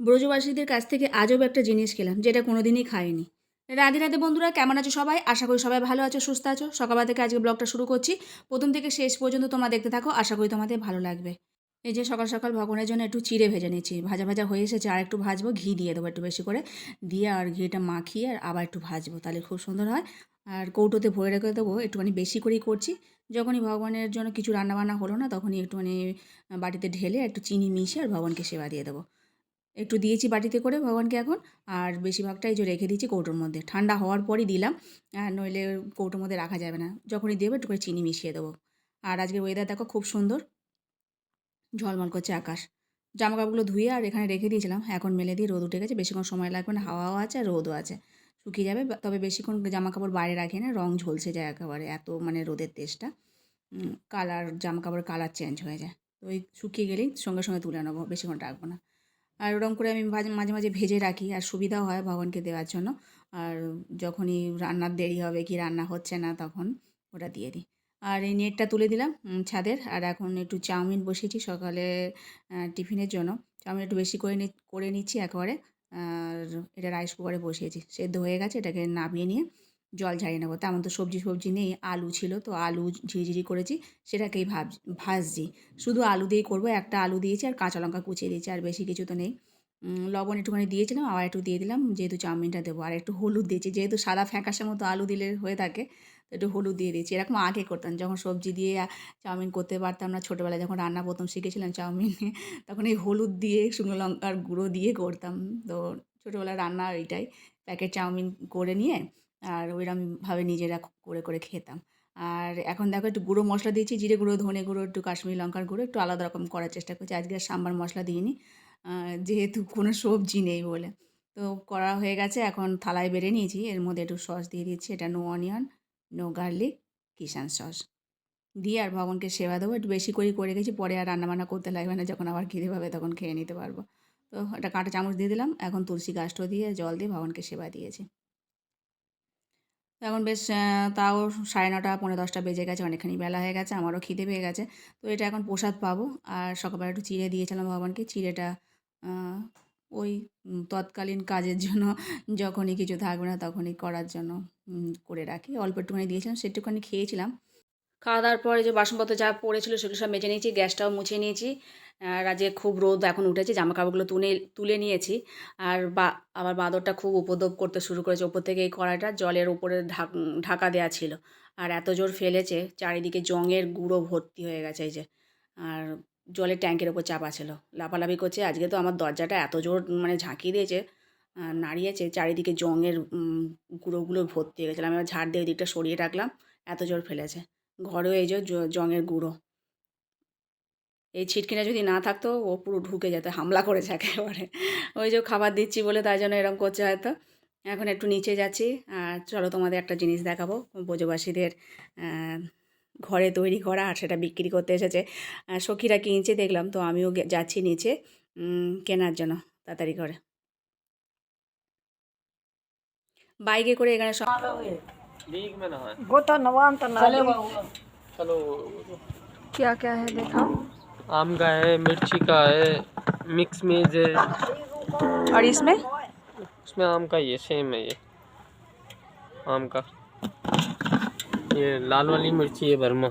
ব্রজবাসীদের কাছ থেকে আজব একটা জিনিস খেলাম, যেটা কোনোদিনই খাইনি। রাধে রাধে বন্ধুরা, কেমন আছো সবাই? আশা করি সবাই ভালো আছো, সুস্থ আছো। সকালবেলা থেকে আজকে ব্লগটা শুরু করছি। প্রথম থেকে শেষ পর্যন্ত তোমরা দেখতে থাকো, আশা করি তোমাদের ভালো লাগবে। এই যে সকাল সকাল ভগবানের জন্য একটু চিড়ে ভেজে নিয়েছি। ভাজা ভাজা হয়ে এসেছে, আর একটু ভাজবো, ঘি দিয়ে দেবো একটু বেশি করে। দিয়ে আর ঘিটা মাখিয়ে আর আবার একটু ভাজবো, তাহলে খুব সুন্দর হয়। আর কৌটোতে ভরে রেখে দেবো, একটুখানি বেশি করেই করছি। যখনই ভগবানের জন্য কিছু রান্নাবান্না হলো না, তখনই একটুখানি বাটিতে ঢেলে একটু চিনি মিশিয়ে আর ভগবানকে সেবা দিয়ে দেবো। একটু দিয়েছি বাটিতে করে ভগবানকে এখন, আর বেশিরভাগটাই যে রেখে দিয়েছি কৌটোর মধ্যে। ঠান্ডা হওয়ার পরই দিলাম নইলে কৌটোর মধ্যে রাখা যাবে না। যখনই দেবো একটু করে চিনি মিশিয়ে দেবো। আর আজকের ওয়েদার দেখো খুব সুন্দর, ঝলমল করছে আকাশ। জামা কাপড়গুলো ধুয়ে আর এখানে রেখে দিয়েছিলাম, এখন মেলে দিয়ে রোদ উঠে গেছে, বেশিক্ষণ সময় লাগবে না, হাওয়াও আছে আর রোদও আছে। শুকিয়ে যাবে তবে বেশিক্ষণ জামা কাপড় বাইরে রাখি না, রং ঝলসে যায় একেবারে, এত মানে রোদের তেজটা। কালার জামা কাপড়ের কালার চেঞ্জ হয়ে যায়। তো ওই শুকিয়ে গেলেই সঙ্গে সঙ্গে তুলে নেব, বেশিক্ষণ রাখব না। আর ওরকম করে আমি মাঝে মাঝে ভেজে রাখি, আর সুবিধাও হয় ভগবানকে দেওয়ার জন্য। আর যখনই রান্নার দেরি হবে কি রান্না হচ্ছে না তখন ওটা দিয়ে দিই। আর এই নেটটা তুলে দিলাম ছাদের। আর এখন একটু চাউমিন বসিয়েছি সকালে টিফিনের জন্য। চাউমিন একটু বেশি করে করে নিচ্ছি একেবারে। আর এটা রাইস কুকারে বসিয়েছি। সেদ্ধ হয়ে গেছে, এটাকে নামিয়ে নিয়ে জল ঝারিয়ে নেব। তেমন তো সবজি সবজি নেই, আলু ছিল তো আলু ঝিরিঝিরি করেছি, সেটাকেই ভাব ভাজছি। শুধু আলু দিয়েই করব, একটা আলু দিয়েছি আর কাঁচা লঙ্কা কুচিয়ে দিয়েছি আর বেশি কিছু তো নেই। লবণ একটুখানি দিয়েছিলাম, আবার একটু দিয়ে দিলাম, যেহেতু চাউমিনটা দেবো, আর একটু হলুদ দিয়েছি, যেহেতু সাদা ফ্যাঁকাশের মতো আলু দিলে হয়ে থাকে, তো একটু হলুদ দিয়ে দিয়েছি। এরকম আগে করতাম, যখন সবজি দিয়ে চাউমিন করতে পারতাম না, ছোটোবেলায় যখন রান্না প্রথম শিখেছিলাম চাউমিন, তখন এই হলুদ দিয়ে, শুকনো লঙ্কার গুঁড়ো দিয়ে করতাম। তো ছোটোবেলায় রান্না ওইটাই, প্যাকেট চাউমিন করে নিয়ে আর ওইরকমভাবে নিজেরা করে করে খেতাম। আর এখন দেখো একটু গুঁড়ো মশলা দিয়েছি, জিরে গুঁড়ো, ধনে গুঁড়ো, একটু কাশ্মীরি লঙ্কার গুঁড়ো, একটু আলাদা রকম করার চেষ্টা করছি। আজকে আর সাম্বার মশলা দিইনি। যেহেতু কোনো সবজি নেই বলে। তো করা হয়ে গেছে, এখন থালায় বেড়ে নিয়েছি। এর মধ্যে একটু সস দিয়ে দিচ্ছি, এটা no onion, no garlic, Kissan sauce. দিয়ে আর ভগবানকে সেবা দেবো, একটু বেশি করেই করে গেছি পরে আর রান্নাবান্না করতে লাগবে না, যখন আবার খিদে পাবে তখন খেয়ে নিতে পারব। তো একটা কাঁটা চামচ দিয়ে দিলাম, এখন তুলসী গাছটাও দিয়ে জল দিয়ে ভগবানকে সেবা দিয়েছি। এখন বেশ তাও সাড়ে নটা পনেরো দশটা বেজে গেছে, অনেকখানি বেলা হয়ে গেছে, আমারও খিদে পেয়ে গেছে। তো এটা এখন প্রসাদ পাবো। আর সকালবেলা একটু চিড়ে দিয়েছিলাম ভগবানকে, চিড়েটা ওই তৎকালীন কাজের জন্য যখনই কিছু থাকবে না তখনই করার জন্য করে রাখি। অল্প একটুখানি দিয়েছিলাম সেটুখানি খেয়েছিলাম। খাওয়া দাওয়ার পরে যে বাসনপত্র যা পড়েছিল সেগুলো সব মেজে নিয়েছি, গ্যাসটাও মুছে নিয়েছি। আর আজকে খুব রোদ এখন উঠেছে জামা কাপড়গুলো তুলে তুলে নিয়েছি। আর বা, আবার বাঁদরটা খুব উপদ্রব করতে শুরু করেছে, ওপর থেকে এই কড়াইটা জলের উপরে ঢাক, ঢাকা দেওয়া ছিল। আর এত জোর ফেলেছে, চারিদিকে জঙের গুঁড়ো ভর্তি হয়ে গেছে এই যে। আর জলের ট্যাঙ্কের ওপর চাপা ছিল, লাফালাফি করছে। আজকে তো আমার দরজাটা এত জোর মানে ঝাঁকিয়ে দিয়েছে নাড়িয়েছে, চারিদিকে জঙের গুঁড়োগুলো ভর্তি হয়ে গেছিল আমি ঝাড় দিয়ে দিকটা সরিয়ে রাখলাম, এত জোর ফেলেছে। ঘরেও এই যে জঙের গুঁড়ো। এই ছিটকিনা যদি না থাকতো, ও পুরো ঢুকে যেত, হামলা করেছে একেবারে। ওই যে খাবার দিচ্ছি বলে তাই জন্য এরকম করছে হয়তো। এখন একটু নিচে যাচ্ছি, আর চলো তোমাদের একটা জিনিস দেখাবো। বোঝবাসীদের ঘরে তৈরি করা, আর সেটা বিক্রি করতে এসেছে। সখীরা কিনছে, দেখলাম তো আমিও যাচ্ছি নিচে কেনার জন্য, তাড়াতাড়ি করে। বাইকে করে এখানে সব लीग में ना है। गोता नवान तो ना चलो क्या क्या है देखा? आम का है मिर्ची का है मिक्स मेज है। और इसमें? उसमें आम का ये सेम है ये। आम का। ये लाल वाली मिर्ची है बर्मा।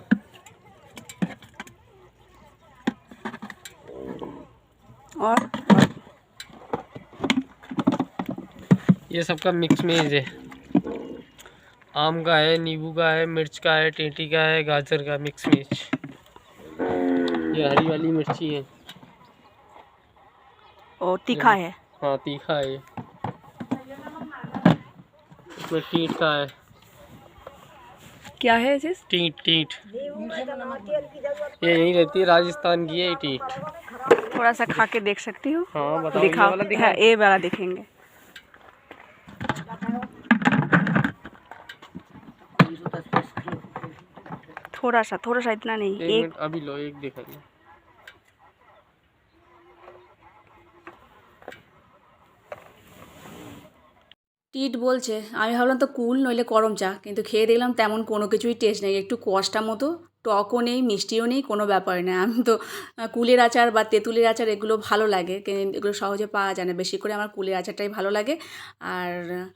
और? ये सबका मिक्स मेज है। आम का है नींबू का है मिर्च का है टेटी का है गाजर का मिक्स मिर्च ये हरी वाली मिर्ची है। ओ तीखा है। हाँ तीखा है। इसमें टीट का है। क्या है चीज़ टीट टीट। ये यहीं रहती है राजस्थान की है ये टीट। थोड़ा सा खा के देख सकती हूँ। हाँ बताओ ये दिखाओ। वाला हाँ, दिखा ये वाला दिखेंगे। थोड़ा सा थोड़ा सा इतना नहीं एक एक मिनट अभी लो एक दिखाइए টিট বলছে আমি ভাবলাম তো কুল নইলে গরম চা কিন্তু খেয়ে দেখলাম তেমন কোনো কিছুই টেস্ট নেই একটু কষ্টা মতো টকও নেই মিষ্টিও নেই কোনো ব্যাপার না আমি তো আহ, কুলের আচার বা তেঁতুলের আচার এগুলো ভালো লাগে কিন্তু এগুলো সহজে পাওয়া যায় না বেশি করে আমার কুলের আচারটাই ভালো লাগে আর উম,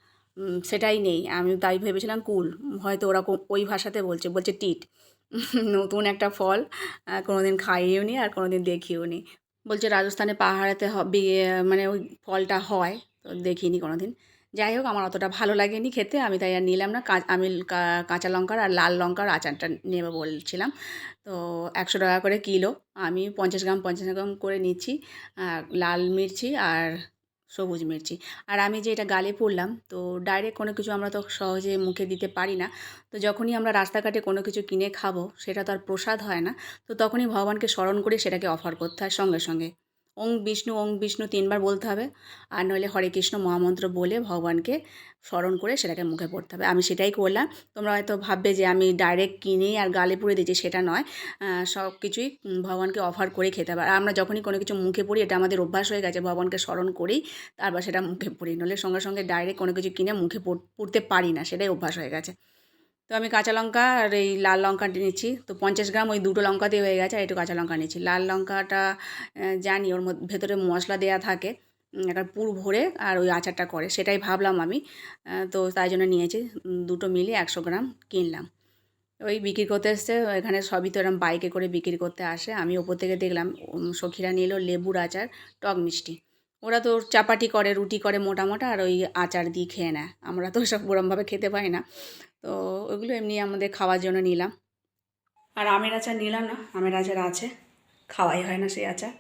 সেটাই নেই। আমি তাই ভেবেছিলাম, কুল, হয়তো ওরকম ওই ভাষাতে বলছে। বলছে, টিট। নতুন একটা ফল কোনো দিন খাইয়েও নি আর কোনো দিন দেখিও নি। বলছে, রাজস্থানে পাহাড়েতে মানে ওই ফলটা হয়, তো দেখিনি কোনো দিন যাই হোক, আমার অতটা ভালো লাগেনি খেতে, আমি তাই আর নিলাম না। আমি কাঁচা লঙ্কার আর লাল লঙ্কার আচারটা নেবে বলছিলাম। তো একশো টাকা করে কিলো, আমি পঞ্চাশ গ্রাম পঞ্চাশ গ্রাম করে নিচ্ছি লাল মির্চি আর সবুজ মির্চি। আর আমি যে এটা গালে পড়লাম, তো ডাইরেক্ট কোনো কিছু আমরা তো সহজে মুখে দিতে পারি না। তো যখনই আমরা রাস্তাঘাটে কোনো কিছু কিনে খাব, সেটা তো আর প্রসাদ হয় না। তো তখনই ভগবানকে স্মরণ করে সেটাকে অফার করতে হয় সঙ্গে সঙ্গে। ওং বিষ্ণু ওং বিষ্ণু তিনবার বলতে হবে। আর নইলে হরে কৃষ্ণ মহামন্ত্র বলে ভগবানকে স্মরণ করে সেটাকে মুখে পড়তে হবে। আমি সেটাই করলাম। তোমরা হয়তো ভাববে যে আমি ডাইরেক্ট কিনে আর গালে পুড়ে দিচ্ছি সেটা নয়। সব কিছুই ভগবানকে অফার করে খেতে আর আমরা যখনই কোনো কিছু মুখে পড়ি, এটা আমাদের অভ্যাস হয়ে গেছে, ভগবানকে স্মরণ করেই তারপর সেটা মুখে পড়ি। নইলে সঙ্গে সঙ্গে ডাইরেক্ট কোনো কিছু কিনে মুখে পড়- পড়তে পারি না, সেটাই অভ্যাস হয়ে গেছে। তো আমি কাঁচা লঙ্কা আর এই লাল লঙ্কাটি নিচ্ছি। তো পঞ্চাশ গ্রাম ওই দুটো লঙ্কা দিয়ে হয়ে গেছে আর একটু কাঁচা লঙ্কা নিচ্ছি। লাল লঙ্কাটা জানি ওর মধ্যে, ভেতরে মশলা দেওয়া থাকে একটা পুর ভরে আর ওই আচারটা করে, সেটাই ভাবলাম আমি। তো তাই জন্য নিয়েছি দুটো মিলিয়ে একশো গ্রাম কিনলাম। ওই বিক্রি করতে এসছে, এখানে সবই তো এরকম বাইকে করে বিক্রি করতে আসে। আমি ওপর থেকে দেখলাম সখীরা নিল লেবুর আচার, টক মিষ্টি। ওরা তো চাপাটি করে, রুটি করে মোটা মোটা আর ওই আচার দিয়ে খেয়ে নেয়। আমরা তো সব ওরমভাবে খেতে পাই না। তো ওগুলো এমনি আমাদের খাওয়ার জন্য নিলাম। আর আমের আচার নিলাম না, আমের আচার আছে, খাওয়াই হয় না সেই আচার।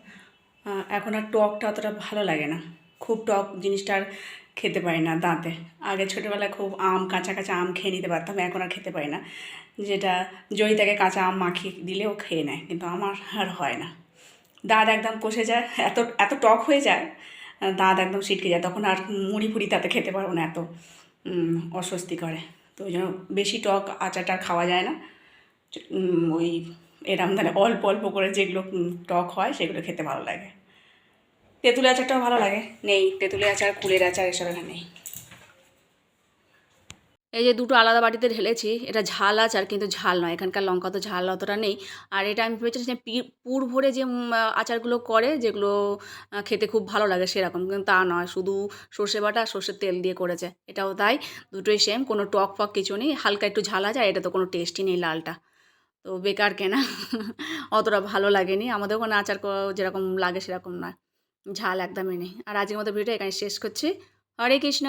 এখন আর টকটা অতটা ভালো লাগে না, খুব টক জিনিসটা আর খেতে পারি না দাঁতে। আগে ছোটোবেলায় খুব আম, কাঁচা কাঁচা আম খেয়ে নিতে পারতাম, এখন আর খেতে পারি না। যেটা জয়িতাকে কাঁচা আম মাখিয়ে দিলেও খেয়ে নেয়, কিন্তু আমার আর হয় না। দাঁত একদম কষে যায়, এত এত টক হয়ে যায়, দাঁত একদম ছিটকে যায়, তখন আর মুড়ি ফুড়ি তাতে খেতে পারব না, এত অস্বস্তি করে। ওই জন্য বেশি টক আচারটা খাওয়া যায় না। ওই এরম মানে অল্প অল্প করে যেগুলো টক হয় সেগুলো খেতে ভালো লাগে। তেঁতুলের আচারটাও ভালো লাগে। নেই, তেঁতুলের আচার, কুলের আচার এসব এখানে নেই। এই যে দুটো আলাদা বাটিতে ঢেলেছি, এটা ঝাল আচার কিন্তু ঝাল নয়, এখানকার লঙ্কা তো ঝাল অতটা নেই। আর এটা আমি ভেবেছি যে পুর ভরে যে আচারগুলো করে যেগুলো খেতে খুব ভালো লাগে সেরকম, কিন্তু তা নয়, শুধু সর্ষে বাটা সর্ষের তেল দিয়ে করেছে, এটাও তাই, দুটোই সেম কোনো টক ফক কিছু নেই, হালকা একটু ঝাল আছে আর এটা তো কোনো টেস্টই নেই লালটা। তো বেকার কেনা, অতটা ভালো লাগেনি, আমাদের ওখানে আচার যেরকম লাগে সেরকম নয়, ঝাল একদমই নেই। আর আজকের মতো ভিডিও এখানে শেষ করছি। হরে কৃষ্ণ!